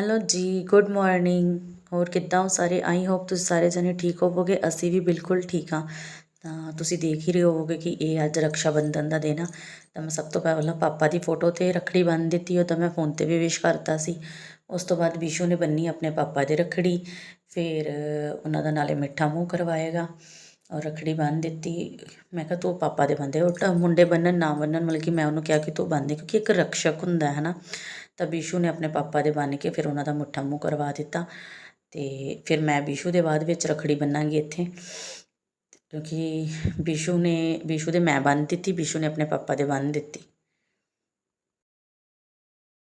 Hello ਜੀ, good morning. ਹੋਰ ਕਿੱਦਾਂ ਹੋ ਸਾਰੇ? ਆਈ ਹੋਪ ਤੁਸੀਂ ਸਾਰੇ ਜਣੇ ਠੀਕ ਹੋਵੋਗੇ, ਅਸੀਂ ਵੀ ਬਿਲਕੁਲ ਠੀਕ ਹਾਂ। ਤਾਂ ਤੁਸੀਂ ਦੇਖ ਹੀ ਰਹੇ ਹੋਵੋਗੇ ਕਿ ਇਹ ਅੱਜ ਰਕਸ਼ਾ ਬੰਧਨ ਦਾ ਦਿਨ ਆ। ਤਾਂ ਮੈਂ ਸਭ ਤੋਂ ਪਹਿਲਾਂ ਪਾਪਾ ਦੀ ਫੋਟੋ ਤੇ ਰੱਖੜੀ ਬੰਨ੍ਹ ਦਿੱਤੀ, ਉਹ ਤਾਂ ਮੈਂ ਫੋਨ ਤੇ ਵੀ ਵਿਸ਼ ਕਰਤਾ ਸੀ। ਉਸ ਤੋਂ ਬਾਅਦ ਬੀਸ਼ੂ ਨੇ ਬੰਨੀ ਆਪਣੇ ਪਾਪਾ ਦੇ ਰੱਖੜੀ, ਫਿਰ ਉਹਨਾਂ ਦਾ ਨਾਲੇ ਮਿੱਠਾ ਮੂੰਹ ਕਰਵਾਏਗਾ। ਔਰ ਰੱਖੜੀ ਬੰਨ੍ਹ ਦਿੱਤੀ। ਮੈਂ ਕਿਹਾ, ਤੂੰ ਪਾਪਾ ਦੇ ਬੰਦੇ ਉਹ ਮੁੰਡੇ ਬੰਨਣ ਨਾ ਬੰਨਣ ਮਤਲਬ ਕਿ ਮੈਂ ਉਹਨੂੰ ਕਿਹਾ ਕਿ ਤੂੰ ਬੰਨ੍ਹ ਦੇ, ਕਿਉਂਕਿ ਇੱਕ ਰਕਸ਼ਕ ਹੁੰਦਾ, ਹੈ ਨਾ? ਤਾਂ ਬੀਸ਼ੂ ਨੇ ਆਪਣੇ ਪਾਪਾ ਦੇ ਬੰਨ੍ਹ ਕੇ ਫਿਰ ਉਹਨਾਂ ਦਾ ਮੁੱਠਾ ਮੂੰਹ ਕਰਵਾ ਦਿੱਤਾ ਤੇ ਫਿਰ ਮੈਂ ਬੀਸ਼ੂ ਦੇ ਬਾਅਦ ਵਿੱਚ ਰੱਖੜੀ ਬੰਨਾਂਗੀ ਇੱਥੇ। ਕਿਉਂਕਿ ਬੀਸ਼ੂ ਨੇ ਬੀਸ਼ੂ ਦੇ ਮੈਂ ਬੰਨ੍ਹ ਦਿੱਤੀ ਬੀਸ਼ੂ ਨੇ ਆਪਣੇ ਪਾਪਾ ਦੇ ਬੰਨ੍ਹ ਦਿੱਤੀ।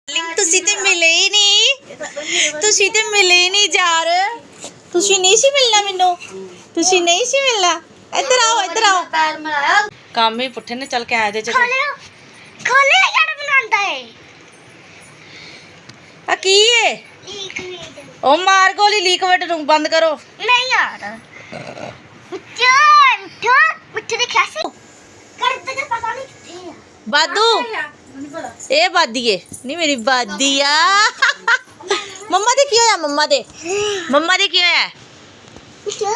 ਲਿੰਕ ਤੁਸੀਂ ਤੇ ਮਿਲੇ ਹੀ ਨਹੀਂ। ਤੁਸੀਂ ਤੇ ਮਿਲੇ ਹੀ ਨਹੀਂ ਯਾਰ। ਤੁਸੀਂ ਨਹੀਂ ਸੀ ਮਿਲਣਾ ਮੈਨੂੰ। ਤੁਸੀਂ ਨਹੀਂ ਸੀ ਮਿਲਣਾ। ਇੱਧਰ ਆਓ ਇੱਧਰ ਆਓ। ਪੈਰ ਮਰਾਇਆ। ਕੰਮ ਹੀ ਪੁੱਠੇ ਨੇ ਚੱਲ ਕੇ ਆਏ ਦੇ ਚ ਖੋਲੇ ਖੋਲੇ ਯਾਰ ਬਣਾਉਂਦਾ ਹੈ ਆ ਕੀ ਏ ਇੱਕ ਮਿੰਟ ਉਹ ਮਾਰ ਗੋਲੀ ਲੀਕਵਿਡ ਨੂੰ ਬੰਦ ਕਰੋ ਨਹੀਂ ਯਾਰ ਚਲ ਚਲ ਮੁੱਠੇ ਦੇ ਖਾਸੇ ਕਰ ਤੇ ਪਤਾ ਨਹੀਂ ਕਿੱਥੇ ਆ ਬਾਦੂ ਇਹ ਬਾਦੀ ਏ ਨਹੀਂ ਮੇਰੀ ਬਾਦੀ ਆ ਮੰਮਾ ਦੇ ਕੀ ਹੋਇਆ ਮੰਮਾ ਦੇ ਮੰਮਾ ਦੇ ਕੀ ਹੋਇਆ ਤੇ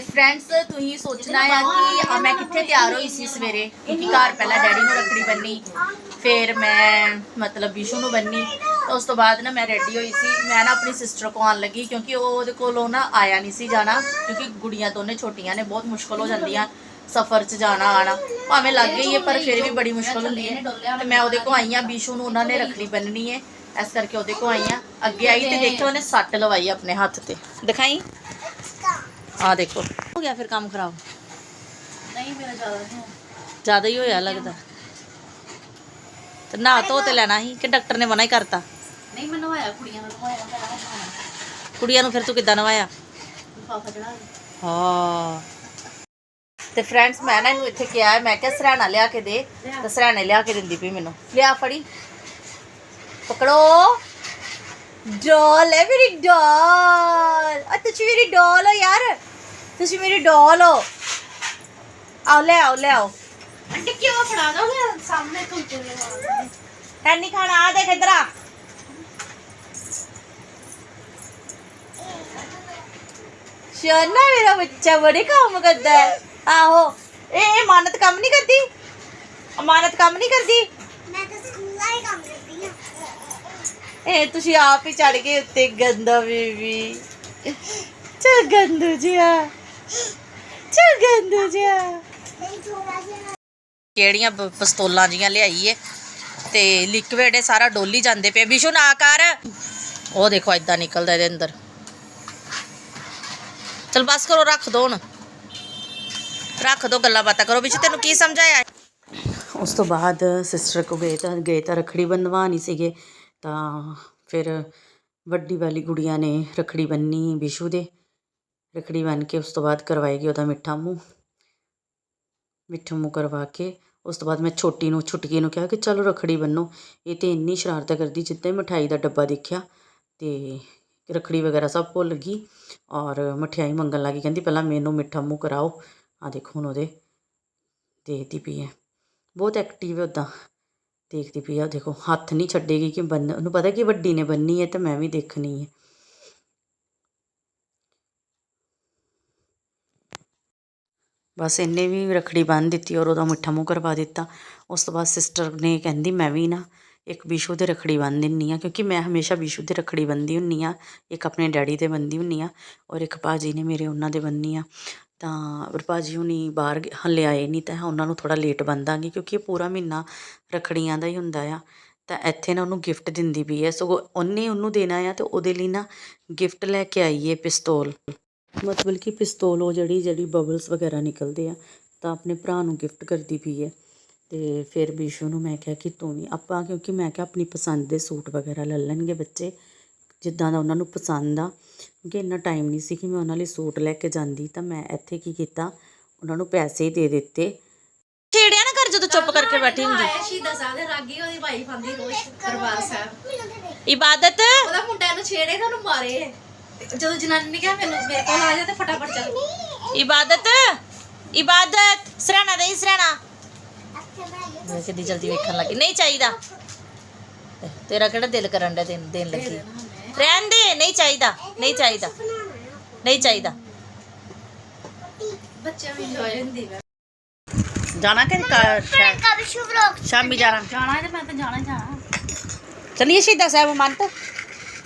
ਫਰੈਂਡਸ ਤੁਸੀਂ ਸੋਚਣਾ ਆ ਕਿ ਮੈਂ ਕਿੱਥੇ ਤਿਆਰ ਹੋਈ ਸੀ ਸਵੇਰੇ? ਕਿਉਂਕਿ ਘਰ ਪਹਿਲਾਂ ਡੈਡੀ ਨੂੰ ਰੱਖੜੀ ਬੰਨੀ, ਫਿਰ ਮੈਂ ਮਤਲਬ ਬਿਸ਼ੂ ਨੂੰ ਬੰਨੀ। ਉਸ ਤੋਂ ਬਾਅਦ ਨਾ ਮੈਂ ਰੈਡੀ ਹੋਈ ਸੀ। ਮੈਂ ਨਾ ਆਪਣੀ ਸਿਸਟਰ ਕੋਲ ਆਉਣ ਲੱਗੀ ਕਿਉਂਕਿ ਉਹ ਉਹਦੇ ਕੋਲੋਂ ਨਾ ਆਇਆ ਨਹੀਂ ਸੀ ਜਾਣਾ, ਕਿਉਂਕਿ ਗੁੜੀਆਂ ਦੋਨੇ ਛੋਟੀਆਂ ਨੇ, ਬਹੁਤ ਮੁਸ਼ਕਲ ਹੋ ਜਾਂਦੀਆਂ ਸਫ਼ਰ 'ਚ ਜਾਣਾ ਆਣਾ ਭਾਵੇਂ ਲੱਗ ਗਈ ਹੈ ਪਰ ਫਿਰ ਵੀ ਬੜੀ ਮੁਸ਼ਕਲ ਹੁੰਦੀ ਹੈ ਤੇ ਮੈਂ ਉਹਦੇ ਕੋਲ ਆਈ ਆ ਬਿਸ਼ੂ ਨੂੰ ਉਹਨਾਂ ਨੇ ਰੱਖੜੀ ਬੰਨਣੀ ਹੈ ਇਸ ਕਰਕੇ ਉਹਦੇ ਕੋਲ ਆਈ ਆ। ਅੱਗੇ ਆਈ ਤੇ ਦੇਖਿਆ ਉਹਨੇ ਸੱਟ ਲਵਾਈ ਆਪਣੇ ਹੱਥ ਤੇ। ਦਿਖਾਈ? ਆ ਦੇਖੋ। ਹੋ ਗਿਆ ਫਿਰ ਕੰਮ ਖਰਾਬ? ਨਹੀਂ ਮੇਰਾ ਜ਼ਿਆਦਾ ਜ਼ਿਆਦਾ ਹੀ ਹੋਇਆ ਲੱਗਦਾ। ਤੇ ਨਾ ਧੋ ਤੇ ਲੈਣਾ ਸੀ ਕਿ ਡਾਕਟਰ ਨੇ ਮਨਾ ਹੀ ਕਰਤਾ? ਨਹੀਂ ਮੈਨੂੰ ਆਇਆ ਕੁੜੀਆਂ ਨੂੰ ਮੈਂ ਕੁੜੀਆਂ ਨੂੰ ਫਿਰ ਤੂੰ ਕਿੱਦਾਂ ਨਵਾਇਆ ਪਾਪਾ ਚੜਾ ਹਾਂ। ਤੇ ਫਰੈਂਡਸ ਮੈਂ ਨਾ ਇਹਨੂੰ ਇੱਥੇ ਕਿਹਾ ਮੈਂ ਕਿਹਾ ਸਰਾਣਾ ਲਿਆ ਕੇ ਦੇ ਤੇ ਸਰਾਣੇ ਲਿਆ ਕੇ ਦਿੰਦੀ ਪਈ ਮੈਨੂੰ। ਲਿਆ ਫੜੀ। ਪਕੜੋ। ਡੋਲ ਹੈ ਮੇਰੀ ਡੋਲ ਆ ਤੁਸੀਂ ਮੇਰੀ ਡੋਲ ਹੋ ਯਾਰ ਤੁਸੀਂ ਮੇਰੀ ਡੋਲ ਹੋ ਆਓ ਲੈ ਆਓ ਲੈ ਆਓ ਅੰਡੇ ਕਿਉਂ ਫੜਾ ਦੋ ਮੈਂ ਸਾਹਮਣੇ ਕੁਲਚੇ ਹੈ ਨਹੀਂ ਖਾਣਾ ਆ ਦੇਖ ਇਧਰ ਆ ਸ਼ਾਨਾ ਮੇਰਾ ਬੱਚਾ ਬੜੇ ਕੰਮ ਕਰਦਾ ਹੈ ਆਹੋ ਇਹ ਇਹ ਮਾਨਤ ਕੰਮ ਨਹੀਂ ਕਰਦੀ ਅਮਾਨਤ ਕੰਮ ਨਹੀਂ ਕਰਦੀ ਮੈਂ ਤਾਂ ਸਕੂਲ ਆਈ ਕੰਮ ਕਰਦੀ ਆ ਇਹ ਤੁਸੀਂ ਆਪ ਹੀ ਚੜ ਗਏ ਉੱਤੇ ਗੰਦਾ ਬੇਬੀ। ਚਲ ਗੰਦੂ ਜਿਆ ਚਲ ਗੰਦੂ ਜਿਆ ਕਿਹੜੀਆਂ ਪ- ਪਿਸਤੌਲਾਂ ਜੀਆਂ ਲਿਆਈ ਏ। ਤੇ ਲਿਕਵਿਡ ਇਹ ਸਾਰਾ ਡੋਲੀ ਜਾਂਦੇ ਪਏ। ਵਿਸ਼ੂ ਨਾ ਕਰ। ਉਹ ਦੇਖੋ ਇਦਾਂ ਨਿਕਲਦਾ ਇਹਦੇ ਅੰਦਰ। ਚਲ ਬਸ ਕਰੋ, ਰੱਖ ਦੋ ਹੁਣ। ਰੱਖ ਦੋ ਗੱਲਾਂ ਬਾਤਾਂ ਕਰੋ। ਵਿਸ਼ੂ ਤੈਨੂੰ ਕੀ ਸਮਝਾਇਆ? ਉਸ ਤੋਂ ਬਾਅਦ ਸਿਸਟਰ ਕੋ ਗਏ ਤਾਂ ਗਏ ਤਾਂ ਰੱਖੜੀ ਬੰਨਵਾ ਸੀਗੇ। ਤਾਂ ਫਿਰ ਵੱਡੀ ਵਾਲੀ ਗੁੜੀਆ ਨੇ ਰੱਖੜੀ ਬੰਨੀ ਵਿਸ਼ੂ ਦੇ। ਰੱਖੜੀ ਬੰਨ੍ਹ ਕੇ ਉਸ ਤੋਂ ਬਾਅਦ ਕਰਵਾਏਗੀ ਉਹਦਾ ਮਿੱਠਾ ਮੂੰਹ। ਮਿੱਠਾ ਮੂੰਹ ਕਰਵਾ ਕੇ ਉਸ ਤੋਂ ਬਾਅਦ ਮੈਂ ਛੋਟੀ ਨੂੰ, ਛੁਟਕੀ ਨੂੰ ਕਿਹਾ ਕਿ ਚਲੋ ਰੱਖੜੀ ਬੰਨੋ। ਇਹ ਤੇ ਇੰਨੀ ਸ਼ਰਾਰਤਾਂ ਕਰਦੀ ਜਿੱਦਾਂ ਹੀ ਮਠਾਈ ਦਾ ਡੱਬਾ ਦੇਖਿਆ ਤੇ ਰੱਖੜੀ ਵਗੈਰਾ ਸਭ ਭੁੱਲ ਗਈ ਔਰ ਮਠਿਆਈ ਮੰਗਣ ਲੱਗੀ ਕਹਿੰਦੀ ਪਹਿਲਾਂ ਮੈਨੂੰ ਮਿੱਠਾ ਮੂੰਹ ਕਰਾਓ। ਆ ਦੇਖੋ ਹੁਣ ਉਹਦੇ ਦੇਖਦੀ ਪਈ ਹੈ। ਬਹੁਤ ਐਕਟਿਵ ਹੈ ਉੱਦਾਂ ਦੇਖਦੀ ਪਈ ਆ ਦੇਖੋ, ਹੱਥ ਨਹੀਂ ਛੱਡੇਗੀ ਕਿ ਬੰਨ, ਉਹਨੂੰ ਪਤਾ ਕਿ ਵੱਡੀ ਨੇ ਬੰਨੀ ਹੈ ਤੇ ਮੈਂ ਵੀ ਦੇਖਣੀ ਹੈ। ਬਸ ਇਹਨੇ ਵੀ ਰੱਖੜੀ ਬੰਨ੍ਹ ਦਿੱਤੀ ਔਰ ਉਹਦਾ ਮਿੱਠਾ ਮੂੰਹ ਕਰਵਾ ਦਿੱਤਾ। ਉਸ ਤੋਂ ਬਾਅਦ ਸਿਸਟਰ ਨੇ ਕਹਿੰਦੀ, ਮੈਂ ਵੀ ਨਾ ਇੱਕ ਬਿਸ਼ੂ ਦੇ ਰੱਖੜੀ ਬੰਨ੍ਹ ਦਿੰਦੀ ਆ ਕਿਉਂਕਿ ਮੈਂ ਹਮੇਸ਼ਾ ਬਿਸ਼ੂ ਦੇ ਰੱਖੜੀ ਬੰਨ੍ਹਦੀ ਹੁੰਦੀ ਆ ਇੱਕ ਆਪਣੇ ਡੈਡੀ ਦੇ ਬੰਨ੍ਹਦੀ ਹੁੰਦੀ ਆ ਔਰ ਇੱਕ ਭਾਜੀ ਨੇ ਮੇਰੇ ਉਹਨਾਂ ਦੇ ਬੰਨ੍ਹਨੀ ਆ। ਤਾਂ ਪਰ ਭਾਜੀ ਹੁਣੀ ਬਾਹਰ ਗ- ਹਾਲੇ ਆਏ ਨਹੀਂ ਤਾਂ ਉਹਨਾਂ ਨੂੰ ਥੋੜ੍ਹਾ ਲੇਟ ਬੰਦਾਂਗੀ ਕਿਉਂਕਿ ਇਹ ਪੂਰਾ ਮਹੀਨਾ ਰੱਖੜੀਆਂ ਦਾ ਹੀ ਹੁੰਦਾ ਆ। ਤਾਂ ਇੱਥੇ ਨਾ ਉਹਨੂੰ ਗਿਫਟ ਦਿੰਦੀ ਪਈ ਹੈ। ਸਗੋਂ ਉਹਨੇ ਉਹਨੂੰ ਦੇਣਾ ਆ ਅਤੇ ਉਹਦੇ ਲਈ ਨਾ ਗਿਫਟ ਲੈ ਕੇ ਆਈ ਹੈ ਪਿਸਤੌਲ। ਮਤਲਬ ਕਿ ਪਿਸਤੌਲ ਉਹ ਜਿਹੜੀ ਜਿਹੜੀ ਬਬਲਸ ਵਗੈਰਾ ਨਿਕਲਦੇ ਆ, ਤਾਂ ਆਪਣੇ ਭਰਾ ਨੂੰ ਗਿਫਟ ਕਰਦੀ ਪਈ ਹੈ। ਅਤੇ ਫਿਰ ਬਿਸ਼ੂ ਨੂੰ ਮੈਂ ਕਿਹਾ ਕਿ ਤੂੰ ਵੀ, ਆਪਾਂ ਕਿਉਂਕਿ ਮੈਂ ਕਿਹਾ ਆਪਣੀ ਪਸੰਦ ਦੇ ਸੂਟ ਵਗੈਰਾ ਲੈ ਲੈਣਗੇ ਬੱਚੇ, ਜਿੱਦਾਂ ਦਾ ਉਹਨਾਂ ਨੂੰ ਪਸੰਦ ਆ। ਕਿਉਂਕਿ ਇੰਨਾ ਟਾਈਮ ਨਹੀਂ ਸੀ ਕਿ ਮੈਂ ਉਹਨਾਂ ਲਈ ਸੂਟ ਲੈ ਕੇ ਜਾਂਦੀ ਤਾਂ ਮੈਂ ਇੱਥੇ ਕੀ ਕੀਤਾ? ਉਹਨਾਂ ਨੂੰ ਪੈਸੇ ਹੀ ਦੇ ਦਿੱਤੇ। ਛੇੜਿਆ ਨਾ ਕਰ ਜਦੋਂ ਚੁੱਪ ਕਰਕੇ ਬੈਠੀ ਹੁੰਦੀ। ਸ਼ਹੀਦਾਂ ਸਾਹਿਬ ਦੇ ਰਾਗੀ ਉਹਦੀ ਭਾਈ ਫਾਂਦੀ ਰੋਜ਼ ਦਰਬਾਰ ਸਾਹਿਬ। ਇਬਾਦਤ? ਉਹਦਾ ਮੁੰਡਾ ਇਹਨੂੰ ਛੇੜੇ ਤੇ ਉਹਨੂੰ ਮਾਰੇ। ਤੇ ਜਦੋਂ ਜਨਾਨੀ ਨੇ ਕਿਹਾ ਮੈਨੂੰ ਮੇਰੇ ਕੋਲ ਆ ਜਾ ਤੇ ਫਟਾਫਟ ਚੱਲ। ਇਬਾਦਤ? ਇਬਾਦਤ! ਸਰਾਣਾ ਦੇ ਸਰਾਣਾ ਮੈਂ ਕਿੱਦੀ ਜਲਦੀ ਵੇਖਣ ਲੱਗੀ। ਨਹੀਂ ਚਾਹੀਦਾ। ਤੇਰਾ ਕਿਹੜਾ ਦਿਲ ਕਰਨ ਦਾ ਦੇਣ ਦੇਣ ਲੱਗੀ? ਰਹਿਣ ਦੇ। ਨਹੀਂ ਚਾਹੀਦਾ ਨਹੀਂ ਚਾਹੀਦਾ ਨਹੀਂ ਚਾਹੀਦਾ। ਬੱਚਿਆਂ ਵੀ ਇੰਜੋਏ ਹੁੰਦੀ ਵਾ ਜਾਣਾ ਕਿ ਕਬ ਸ਼ੁਭ ਲੋਕ। ਸ਼ਾਮੀ ਜਾਣਾ। ਜਾਣਾ ਹੈ ਤੇ ਮੈਂ ਤਾਂ ਜਾਣਾ ਹੀ ਜਾਣਾ। ਚਲਿਏ ਸ਼ਹੀਦਾਂ ਸਾਹਿਬ ਮੰਤ?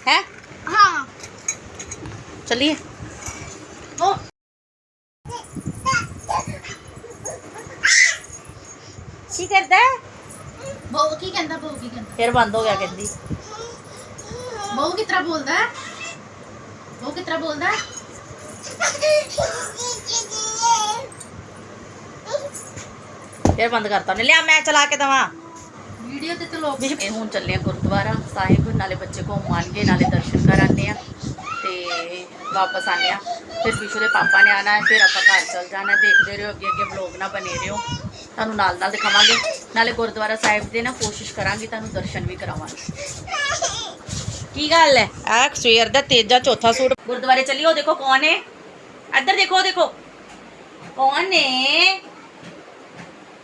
ਹੈ? ਹਾਂ। ਚਲਿਏ। ਉਹ ਕੀ ਕਰਦਾ? ਬਹੁ ਕੀ ਕਹਿੰਦਾ ਬਹੁ ਕੀ ਕਹਿੰਦਾ? ਫਿਰ ਬੰਦ ਹੋ ਗਿਆ ਕਹਿੰਦੀ। ਬਹੁ ਕਿਸ ਤਰ੍ਹਾਂ ਬੋਲਦਾ ਹੈ? ਬਹੁ ਕਿਸ ਤਰ੍ਹਾਂ ਬੋਲਦਾ ਹੈ? ਫਿਰ ਬੰਦ ਕਰਤਾ ਉਹਨੇ। ਲਿਆ ਮੈਂ ਚਲਾ ਕੇ ਦਵਾਂ। ਵੀਡੀਓ ਤੇ ਲੋਕ ਇਹ ਹੁਣ ਚੱਲੇ ਆ ਗੁਰਦੁਆਰਾ ਸਾਹਿਬ ਨਾਲੇ ਬੱਚੇ ਘੁੰਮ ਆਉਣਗੇ ਨਾਲੇ ਦਰਸ਼ਨ ਕਰਾਣੇ ਆ ਤੇ ਵਾਪਸ ਆਨੇ ਆ ਫਿਰ ਵਿਸ਼ੂ ਦੇ ਪਾਪਾ ਨੇ ਆਣਾ ਹੈ ਫਿਰ ਆਪਾਂ ਘਰ ਚੱਲ ਜਾਣਾ ਦੇਖਦੇ ਰਹੋ ਅੱਗੇ ਅੱਗੇ ਵਲੌਗ ਨਾ ਬਣੇ ਰਹੋ। ਤੁਹਾਨੂੰ ਨਾਲ ਨਾਲ ਦਿਖਾਵਾਂਗੇ। ਨਾਲੇ ਗੁਰਦੁਆਰਾ ਸਾਹਿਬ ਦੇ ਨਾ ਕੋਸ਼ਿਸ਼ ਕਰਾਂਗੇ ਤੁਹਾਨੂੰ ਦਰਸ਼ਨ ਵੀ ਕਰਾਵਾਂਗੇ। ਕੀ ਗੱਲ ਹੈ ਆ ਸਵੇਰ ਦਾ ਤੇਜਾ ਚੌਥਾ ਸੂਟ। ਗੁਰਦੁਆਰੇ ਚੱਲੀਏ ਉਹ ਦੇਖੋ ਕੌਣ ਹੈ ਇੱਧਰ ਦੇਖੋ ਉਹ ਦੇਖੋ। ਕੌਣ ਹੈ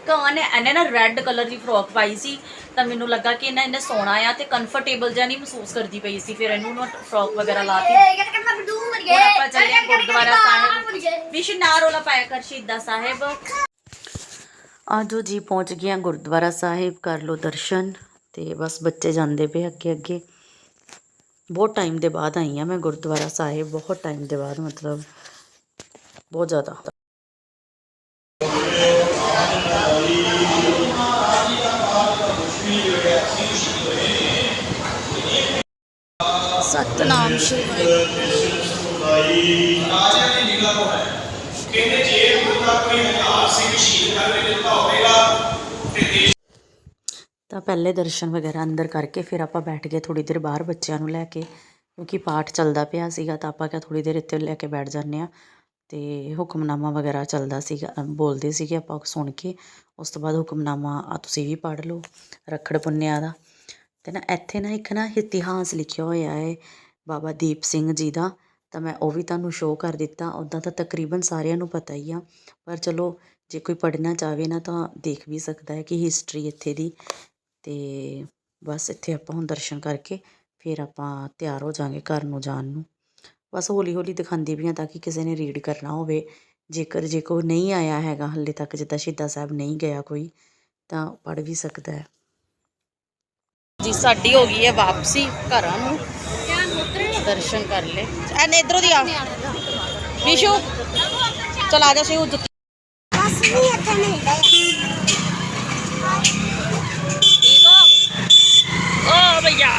ਕੌਣ ਹੈ ਇਹਨੇ ਨਾ ਰੈੱਡ ਕਲਰ ਦੀ ਫਰੋਕ ਪਾਈ ਸੀ ਤਾਂ ਮੈਨੂੰ ਲੱਗਾ ਕਿ ਇਹਨਾਂ ਇਹਨੇ ਸੋਣਾ ਆ ਤੇ ਕੰਫਰਟੇਬਲ ਜਿਹਾ ਨਹੀਂ ਮਹਿਸੂਸ ਕਰਦੀ ਪਈ ਸੀ ਫਿਰ ਇਹਨੂੰ ਨਾ ਫਰੋਕ ਵਗੈਰਾ ਲਾਤੀ ਹੁਣ ਆਪਾਂ ਚੱਲੇ ਗੁਰਦੁਆਰਾ ਸਾਹਿਬ। ਵਿਸ਼ ਨਾ ਰੋਲਾ ਪਾਇਆ ਕਰ ਸ਼ਹੀਦਾਂ ਸਾਹਿਬ। ਆਜੋ ਜੀ ਪਹੁੰਚ ਗਏ ਗੁਰਦੁਆਰਾ ਸਾਹਿਬ ਕਰ ਲੋ ਦਰਸ਼ਨ ਤੇ ਬਸ ਬੱਚੇ ਜਾਂਦੇ ਪਏ ਅੱਗੇ ਅੱਗੇ ਬਹੁਤ ਟਾਈਮ ਦੇ ਬਾਅਦ ਆਈ ਹਾਂ ਮੈਂ ਗੁਰਦੁਆਰਾ ਸਾਹਿਬ ਬਹੁਤ ਟਾਈਮ ਦੇ ਬਾਅਦ ਮਤਲਬ ਬਹੁਤ ਜ਼ਿਆਦਾ ਸਤਨਾਮ ਸ਼੍ਰੀ ਤਾਂ ਪਹਿਲੇ ਦਰਸ਼ਨ ਵਗੈਰਾ ਅੰਦਰ ਕਰਕੇ ਫਿਰ ਆਪਾਂ ਬੈਠ ਗਏ ਥੋੜ੍ਹੀ ਦੇਰ ਬਾਹਰ ਬੱਚਿਆਂ ਨੂੰ ਲੈ ਕੇ, ਕਿਉਂਕਿ ਪਾਠ ਚੱਲਦਾ ਪਿਆ ਸੀਗਾ ਤਾਂ ਆਪਾਂ ਕਿਹਾ ਥੋੜ੍ਹੀ ਦੇਰ ਇੱਥੇ ਲੈ ਕੇ ਬੈਠ ਜਾਂਦੇ ਹਾਂ। ਅਤੇ ਹੁਕਮਨਾਮਾ ਵਗੈਰਾ ਚੱਲਦਾ ਸੀਗਾ ਬੋਲਦੇ ਸੀਗੇ ਆਪਾਂ ਸੁਣ ਕੇ। ਉਸ ਤੋਂ ਬਾਅਦ ਹੁਕਮਨਾਮਾ ਆ, ਤੁਸੀਂ ਵੀ ਪੜ੍ਹ ਲਓ, ਰੱਖੜ ਪੁੰਨਿਆ ਦਾ। ਅਤੇ ਨਾ ਇੱਥੇ ਨਾ ਇੱਕ ਨਾ ਇਤਿਹਾਸ ਲਿਖਿਆ ਹੋਇਆ ਹੈ ਬਾਬਾ ਦੀਪ ਸਿੰਘ ਜੀ ਦਾ, ਤਾਂ ਮੈਂ ਉਹ ਵੀ ਤੁਹਾਨੂੰ ਸ਼ੋਅ ਕਰ ਦਿੱਤਾ। ਉੱਦਾਂ ਤਾਂ ਤਕਰੀਬਨ ਸਾਰਿਆਂ ਨੂੰ ਪਤਾ ਹੀ ਆ, ਪਰ ਚਲੋ ਜੇ ਕੋਈ ਪੜ੍ਹਨਾ ਚਾਹਵੇ ਨਾ ਤਾਂ ਦੇਖ ਵੀ ਸਕਦਾ ਹੈ ਕਿ ਹਿਸਟਰੀ ਇੱਥੇ ਦੀ। ਤੇ ਬਸ ਇੱਥੇ ਆਪਾਂ ਹੁਣ ਦਰਸ਼ਨ ਕਰਕੇ ਫਿਰ ਆਪਾਂ ਤਿਆਰ ਹੋ ਜਾਾਂਗੇ ਘਰ ਨੂੰ ਜਾਣ ਨੂੰ। ਬਸ ਹੌਲੀ ਹੌਲੀ ਦਿਖਾਉਂਦੀ ਪਈਆਂ ਤਾਂ ਕਿ ਕਿਸੇ ਨੇ ਰੀਡ ਕਰਨਾ ਹੋਵੇ। ਜੇਕਰ ਜੇ ਕੋਈ ਨਹੀਂ ਆਇਆ ਹੈਗਾ ਹਾਲੇ ਤੱਕ ਜਿੱਦਾਂ ਸ਼ਹੀਦਾਂ ਸਾਹਿਬ ਨਹੀਂ ਗਿਆ ਕੋਈ ਤਾਂ ਪੜ੍ਹ ਵੀ ਸਕਦਾ ਹੈ। ਜੀ ਸਾਡੀ ਹੋ ਗਈ ਹੈ ਵਾਪਸੀ ਘਰਾਂ ਨੂੰ। ਦਰਸ਼ਨ ਕਰ ਲੈ। ਐਨੇ ਇਧਰੋਂ ਦੀ ਆ। ਵਿਸ਼ੂ ਚਲ ਆ ਜਾ ਸੀ ਉਹ ਜੁੱਤੀ। ਬਸ ਨਹੀਂ ਇੱਥੇ ਨਹੀਂ ਠੀਕ ਹੋ ਓ ਭਈਆ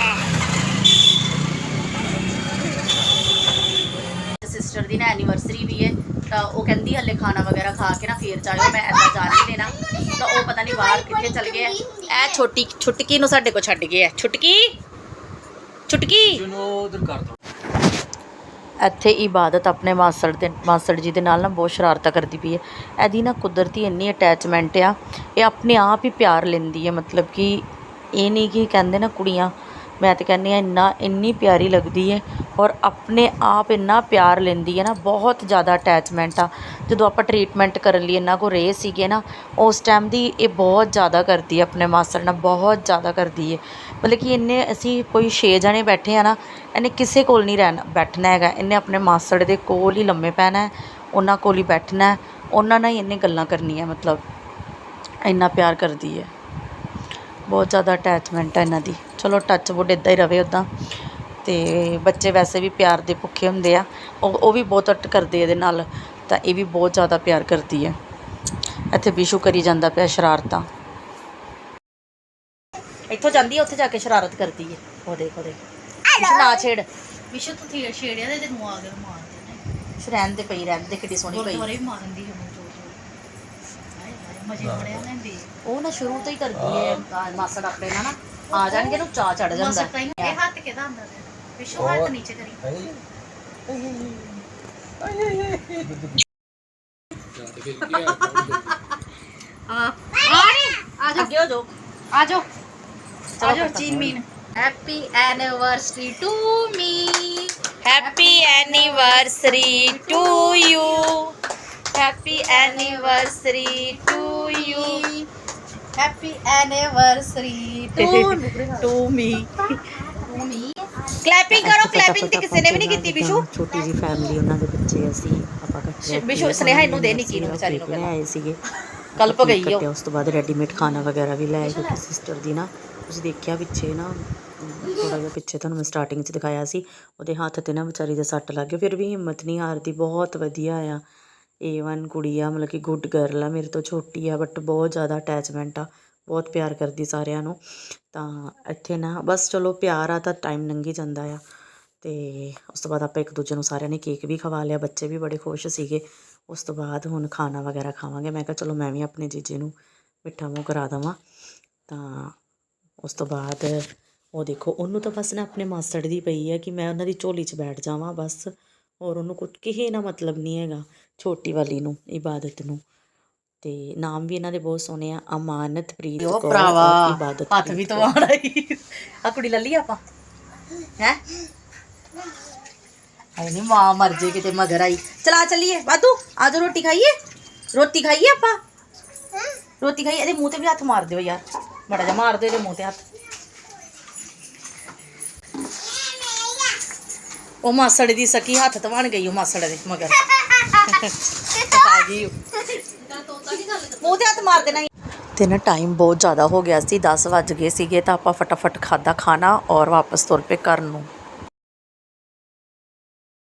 ਸਿਸਟਰ ਦੀ ਨਾ ਐਨੀਵਰਸਰੀ ਵੀ ਹੈ ਤਾਂ ਉਹ ਕਹਿੰਦੀ ਹਲੇ ਖਾਣਾ ਵਗੈਰਾ ਖਾ ਕੇ ਨਾ ਫੇਰ ਜਾਇਓ ਮੈਂ ਐਦਾਂ ਜਾ ਨਹੀਂ ਦੇਣਾ। ਤਾਂ ਉਹ ਪਤਾ ਨਹੀਂ ਬਾਹਰ ਕਿੱਥੇ ਚਲ ਗਏ ਐ ਛੋਟੀ ਛੁਟਕੀ ਨੂੰ ਸਾਡੇ ਕੋਲ ਛੱਡ ਗਏ ਐ। ਛੁਟਕੀ? ਛੁਟਕੀ? ਇੱਥੇ ਇਬਾਦਤ ਆਪਣੇ ਮਾਸੜ ਦੇ ਮਾਸੜ ਜੀ ਦੇ ਨਾਲ ਨਾ ਬਹੁਤ ਸ਼ਰਾਰਤਾਂ ਕਰਦੀ ਪਈ ਹੈ ਇਹਦੀ ਨਾ ਕੁਦਰਤੀ ਇੰਨੀ ਅਟੈਚਮੈਂਟ ਆ ਇਹ ਆਪਣੇ ਆਪ ਹੀ ਪਿਆਰ ਲੈਂਦੀ ਹੈ ਮਤਲਬ ਕਿ ਇਹ ਨਹੀਂ ਕਿ ਕਹਿੰਦੇ ਨਾ ਕੁੜੀਆਂ ਮੈਂ ਤਾਂ ਕਹਿੰਦੀ ਆ ਇੰਨਾ ਇੰਨੀ ਪਿਆਰੀ ਲੱਗਦੀ ਹੈ ਔਰ ਆਪਣੇ ਆਪ ਇੰਨਾ ਪਿਆਰ ਲੈਂਦੀ ਹੈ ਨਾ, ਬਹੁਤ ਜ਼ਿਆਦਾ ਅਟੈਚਮੈਂਟ ਆ। ਜਦੋਂ ਆਪਾਂ ਟਰੀਟਮੈਂਟ ਕਰਨ ਲਈ ਇਹਨਾਂ ਕੋਲ ਰਹੇ ਸੀਗੇ ਨਾ, ਉਸ ਟਾਈਮ ਦੀ ਇਹ ਬਹੁਤ ਜ਼ਿਆਦਾ ਕਰਦੀ ਹੈ, ਆਪਣੇ ਮਾਸਰ ਨਾਲ ਬਹੁਤ ਜ਼ਿਆਦਾ ਕਰਦੀ ਹੈ। ਮਤਲਬ ਕਿ ਇਹਨੇ ਅਸੀਂ ਕੋਈ ਛੇ ਜਣੇ ਬੈਠੇ ਆ ਨਾ, ਇਹਨੇ ਕਿਸੇ ਕੋਲ ਨਹੀਂ ਰਹਿਣਾ, ਬੈਠਣਾ ਹੈਗਾ। ਇਹਨੇ ਆਪਣੇ ਮਾਸੜ ਦੇ ਕੋਲ ਹੀ ਲੰਮੇ ਪੈਣਾ ਉਹਨਾਂ ਕੋਲ ਹੀ ਬੈਠਣਾ ਉਹਨਾਂ ਨਾਲ ਹੀ ਇਹਨੇ ਗੱਲਾਂ ਕਰਨੀਆਂ, ਮਤਲਬ ਇੰਨਾ ਪਿਆਰ ਕਰਦੀ ਹੈ। ਬਹੁਤ ਜ਼ਿਆਦਾ ਅਟੈਚਮੈਂਟ ਹੈ ਇਹਨਾਂ ਦੀ। ਚਲੋ ਟੱਚ ਵੁੱਡ ਇਦਾਂ ਹੀ ਰਵੇ ਉਦਾਂ ਤੇ ਬੱਚੇ ਵੈਸੇ ਵੀ ਪਿਆਰ ਦੇ ਭੁੱਖੇ ਹੁੰਦੇ ਆ। ਉਹ ਉਹ ਵੀ ਬਹੁਤ ਅਟ ਕਰਦੇ ਇਹਦੇ ਨਾਲ। ਤਾਂ ਇਹ ਵੀ ਬਹੁਤ ਜ਼ਿਆਦਾ ਪਿਆਰ ਕਰਦੀ ਹੈ। ਇੱਥੇ ਵਿਸ਼ੂ ਕਰੀ ਜਾਂਦਾ ਪਿਆ ਸ਼ਰਾਰਤਾਂ। ਇੱਥੋਂ ਜਾਂਦੀ ਹੈ ਉੱਥੇ ਜਾ ਕੇ ਸ਼ਰਾਰਤ ਕਰਦੀ ਹੈ। ਉਹ ਦੇਖ ਉਹ ਦੇਖ। ਵਿਸ਼ੂ ਨਾ ਛੇੜ। ਵਿਸ਼ਵ ਤੋਂ ਥੀਰ ਛੇੜਿਆ ਤੇ ਤੈਨੂੰ ਆ ਕੇ ਮਾਰਦੇ ਨੇ ਸ਼ਰੈਨ ਦੇ ਪਈ ਰਹਿਣ ਦੇ ਕਿੱਡੀ ਸੋਹਣੀ ਪਈ। ਗੁਰਦੁਆਰੇ ਵੀ ਮਾਰਨ ਦੀ ਹੁਣ ਜੋ ਜੋ ਹਾਏ ਹਾਏ ਮਜ਼ੇ ਬੜਿਆ ਲੈਂਦੀ ਉਹ ਨਾ ਸ਼ੁਰੂ ਤੋਂ ਹੀ ਕਰਦੀ ਹੈ। ਮਾਸੜ ਆਪਣੇ ਨਾਲ ਨਾ ਆ ਜਾਣਗੇ ਨੂੰ ਚਾਹ ਚੜ ਜਾਂਦਾ। ਹੀ ਇਹ ਹੱਥ ਕਿਹਦਾ ਹੁੰਦਾ ਹੈ ਵਿਸ਼ਵ ਹੱਥ ਨੀਚੇ ਕਰੀ ਆ ਆ ਜਾ ਅੱਗੇ ਹੋ ਜਾਓ ਆ ਜਾਓ ਚਲੋ ਆ ਜਾਓ ਫਿਰ ਚੀਨ ਮੀਨ happy anniversary to me happy anniversary to you happy anniversary to you happy anniversary to me clapping ਕਰੋ ਕਲੈਪਿੰਗ ਤੇ ਕਿਸੇ ਨੇ ਵੀ ਨਹੀਂ ਕੀਤੀ ਬਿਸ਼ੂ। ਛੋਟੀ ਜੀ ਫੈਮਿਲੀ ਉਹਨਾਂ ਦੇ ਬੱਚੇ ਅਸੀਂ ਆਪਾਂ ਇਕੱਠੇ ਬਿਸ਼ੂ ਸੁਨੇਹਾ ਇਹਨੂੰ ਦੇ ਨਿੱਕੀ ਨੂੰ ਵਿਚਾਰੀ ਨੂੰ ਆਏ ਸੀਗੇ। ਕੱਲ ਪ ਗਈ ਉਹ। ਉਸ ਤੋਂ ਬਾਅਦ ਰੈਡੀਮੇਡ ਖਾਣਾ ਵਗੈਰਾ ਵੀ ਲੈ ਕਿਉਂਕਿ ਸਿਸਟਰ ਦੀ ਨਾ ਤੁਸੀਂ ਦੇਖਿਆ ਪਿੱਛੇ ਨਾ ਥੋੜਾ ਜਿਹਾ ਪਿੱਛੇ ਤੁਹਾਨੂੰ ਮੈਂ ਸਟਾਰਟਿੰਗ 'ਚ ਦਿਖਾਇਆ ਸੀ ਉਹਦੇ ਹੱਥ ਤੇ ਨਾ ਵਿਚਾਰੀ ਦੇ ਸੱਟ ਲੱਗ ਗਈ ਫਿਰ ਵੀ ਹਿੰਮਤ ਨਹੀਂ ਹਾਰਦੀ ਬਹੁਤ ਵਧੀਆ ਆ। ਏ1 ਕੁੜੀ ਆ ਮਤਲਬ ਕਿ ਗੁੱਡ ਗਰਲ ਆ ਮੇਰੇ ਤੋਂ ਛੋਟੀ ਆ ਬਟ ਬਹੁਤ ਜ਼ਿਆਦਾ ਅਟੈਚਮੈਂਟ ਆ। ਬਹੁਤ ਪਿਆਰ ਕਰਦੀ ਸਾਰਿਆਂ ਨੂੰ। ਤਾਂ ਇੱਥੇ ਨਾ ਬਸ ਚਲੋ ਪਿਆਰ ਆ ਤਾਂ ਟਾਈਮ ਲੰਘੀ ਜਾਂਦਾ ਆ। ਤੇ ਉਸ ਤੋਂ ਬਾਅਦ ਆਪਾਂ ਇੱਕ ਦੂਜੇ ਨੂੰ ਸਾਰਿਆਂ ਨੇ ਕੇਕ ਵੀ ਖਵਾ ਲਿਆ, ਬੱਚੇ ਵੀ ਬੜੇ ਖੁਸ਼ ਸੀਗੇ। ਉਸ ਤੋਂ ਬਾਅਦ ਹੁਣ ਖਾਣਾ ਵਗੈਰਾ ਖਾਵਾਂਗੇ। ਮੈਂ ਕਿਹਾ ਚਲੋ ਮੈਂ ਵੀ ਆਪਣੇ ਜੀਜੇ ਨੂੰ ਮਿੱਠਾ ਮੂੰਹ ਕਰਾ ਦੇਵਾਂ। ਤਾਂ ਉਸ ਤੋਂ ਬਾਅਦ ਉਹ ਦੇਖੋ, ਉਹਨੂੰ ਤਾਂ ਬਸ ਨਾ ਆਪਣੇ ਮਾਸੜ ਦੀ ਪਈ ਹੈ ਕਿ ਮੈਂ ਉਹਨਾਂ ਦੀ ਝੋਲੀ 'ਚ ਬੈਠ ਜਾਵਾਂ ਬਸ। ਹੋਰ ਉਹਨੂੰ ਕੁਝ ਕਿਸੇ ਨਾ ਮਤਲਬ ਨਹੀਂ ਹੈਗਾ। ਛੋਟੀ ਵਾਲੀ ਨੂੰ, ਇਬਾਦਤ ਨੂੰ। ਤੇ ਨਾਮ ਵੀ ਇਹਨਾਂ ਦੇ ਬਹੁਤ ਸੋਹਣੇ ਆ ਅਮਾਨਤਪ੍ਰੀਤ ਉਹ ਕੌਰ ਭਰਾਵਾ ਔਰ ਇਬਾਦਤ ਹੱਥ ਵੀ ਤਵਾਣਾ ਹੀ ਆ ਕੁੜੀ ਲੱਲੀ ਆਪਾਂ ਹੈ ਆਈ ਨਹੀਂ ਮਾਂ ਮਰ ਜੇ ਕਿਤੇ ਮਗਰ ਆਈ ਚਲਾ ਚੱਲੀਏ ਵਾਧੂ ਆਜੋ ਰੋਟੀ ਖਾਈਏ ਰੋਟੀ ਖਾਈਏ ਆਪਾਂ ਰੋਟੀ ਖਾਈਏ ਇਹਦੇ ਮੂੰਹ ਤੇ ਵੀ ਹੱਥ ਮਾਰ ਦਿਓ ਯਾਰ ਬੜਾ ਜਿਹਾ ਮਾਰ ਦਿਓ ਇਹਦੇ ਮੂੰਹ ਤੇ ਹੱਥ ਉਹ ਮਾਸੜ ਦੀ ਸਕੀ ਹੱਥ ਤਵਾਣ ਗਈ ਉਹ ਮਾਸੜ ਦੇ ਮਗਰ ਆ ਗਈ ਉਹ। ਮੂੰਹ ਤੇ ਹੱਥ ਮਾਰ ਦੇਣਾ ਸੀ। ਤੇ ਨਾ ਟਾਈਮ ਬਹੁਤ ਜ਼ਿਆਦਾ ਹੋ ਗਿਆ ਸੀ 10 ਵੱਜ ਗਏ ਸੀਗੇ, ਤਾਂ ਆਪਾਂ ਫਟਾਫਟ ਖਾਦਾ ਖਾਣਾ ਔਰ ਵਾਪਸ ਤੁਰ ਪਏ ਘਰ ਨੂੰ